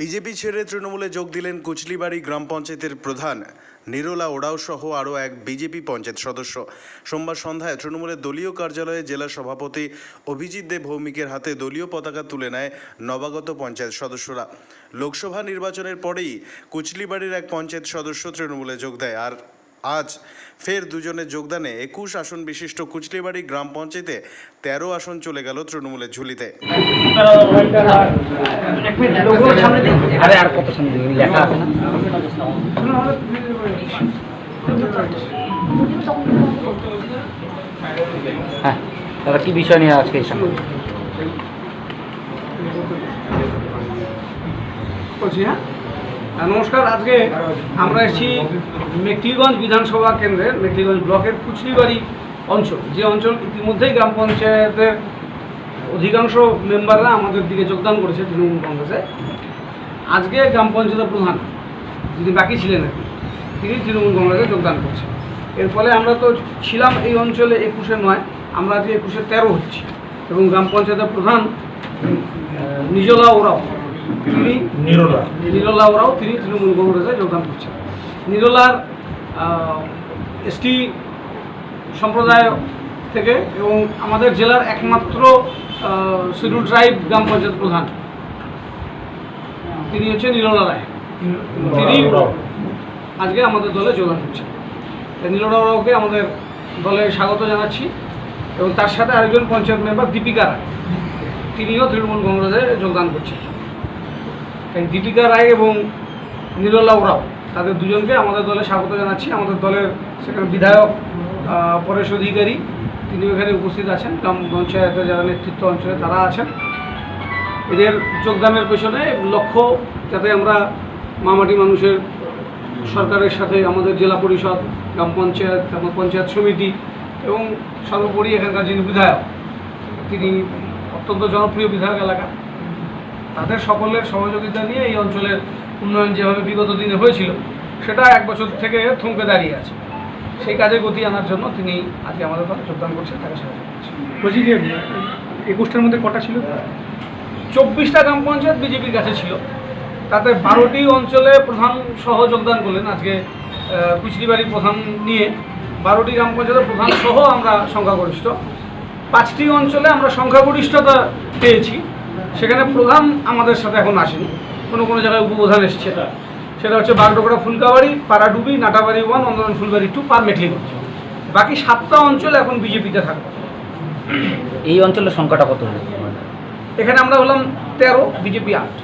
BJP ছেড়ে তৃণমূলে যোগ দিলেন কুচলিবাড়ি গ্রাম পঞ্চায়েতের প্রধান। নিরোলা ওড়াও সহ আরও এক বিজেপি পঞ্চায়েত সদস্য। সোমবার সন্ধ্যায় তৃণমূলের দলীয় কার্যালয়ে জেলা সভাপতি অভিজিৎ দেব ভৌমিকের হাতে দলীয় পতাকা তুলে নেয় নবাগত পঞ্চায়েত সদস্যরা। লোকসভা নির্বাচনের পরেই কুচলিবাড়ির এক পঞ্চায়েত সদস্য তৃণমূলে যোগ দেয় আর আজ ফের দুজনের যোগদানে একুশ আসন বিশিষ্ট কুচলিবাড়ি গ্রাম পঞ্চায়েতে তেরো আসন চলে গেল তৃণমূলের ঝুলিতে। হ্যাঁ কি বিষয় নিয়ে আজকে বলছি হ্যাঁ, নমস্কার আজকে আমরা এসেছি মেকলিগঞ্জ বিধানসভা কেন্দ্রের মেকলিগঞ্জ ব্লকের কুচলিবাড়ি অঞ্চল যে অঞ্চল ইতিমধ্যেই গ্রাম পঞ্চায়েতের অধিকাংশ মেম্বাররা আমাদের দিকে যোগদান করেছে তৃণমূল কংগ্রেসে। আজকে গ্রাম পঞ্চায়েতের প্রধান যিনি বাকি ছিলেন আর তিনি তৃণমূল কংগ্রেসে যোগদান করছেন। এর ফলে আমরা তো ছিলাম এই অঞ্চলে একুশে নয় আমরা যে একুশে তেরো হচ্ছি। এবং গ্রাম পঞ্চায়েতের প্রধান নিজলা ওরাও তিনি নিরোলা। নিরলা ওরাও তিনি তৃণমূল কংগ্রেসে যোগদান করছেন। নিরলার এসটি সম্প্রদায় থেকে এবং আমাদের জেলার একমাত্র শিডিউল ট্রাইব গ্রাম পঞ্চায়েত প্রধান। তিনি হচ্ছে নিরলা রায়। তিনি আজকে আমাদের দলে যোগদান করছেন তাই নীলরা ওরাওকে আমাদের দলে স্বাগত জানাচ্ছি এবং তার সাথে আরেকজন পঞ্চায়েত মেম্বার দীপিকা রায়। তিনিও তৃণমূল কংগ্রেসে যোগদান করছেন। তাই দীপিকা রায় এবং নীললা ওরাও তাদের দুজনকে আমাদের দলে স্বাগত জানাচ্ছি। আমাদের দলের সেখানে বিধায়ক পরেশ অধিকারী তিনি এখানে উপস্থিত আছেন। গ্রাম পঞ্চায়েতের যারা নেতৃত্ব অঞ্চলে তারা আছেন। এদের যোগদানের পেছনে লক্ষ্য যাতে আমরা মামাটি মানুষের সরকারের সাথে আমাদের জেলা পরিষদ, গ্রাম পঞ্চায়েত এবং পঞ্চায়েত সমিতি এবং সর্বোপরি এখানকার যিনি বিধায়ক, তিনি অত্যন্ত জনপ্রিয় বিধায়ক এলাকা তাদের সকলের সহযোগিতা নিয়ে এই অঞ্চলের উন্নয়ন যেভাবে বিগত দিনে হয়েছিল, সেটা এক বছর থেকে থমকে দাঁড়িয়ে আছে। সেই কাজে গতি আনার জন্য তিনি আজকে আমাদের দলে যোগদান করছেন তাকে সাহায্য করছি বলছি যে একুশটার মধ্যে কটা ছিল? চব্বিশটা গ্রাম পঞ্চায়েত বিজেপির কাছে ছিল। তাতে বারোটি অঞ্চলে প্রধান সহ যোগদান করলেন আজকে আহ, কুচলিবাড়ির প্রধান নিয়ে। বারোটি গ্রাম পঞ্চায়েতের প্রধান সহ আমরা সংখ্যাগরিষ্ঠ। পাঁচটি অঞ্চলে আমরা সংখ্যাগরিষ্ঠতা পেয়েছি। সেখানে প্রধান আমাদের সাথে এখন আসেনি। কোনো কোনো জায়গায় উপপ্রধান এসছে। সেটা হচ্ছে বাগডোগরা ফুলকাবাড়ি পাড়াডুবি নাটাবাড়ি ওয়ান অন্দরন ফুলবাড়ি টু পার মেখলিগঞ্জ বাকি সাতটা অঞ্চল এখন বিজেপিতে থাকবে। এই অঞ্চলের সংখ্যাটা কত এখানে আমরা হলাম তেরো বিজেপি আট।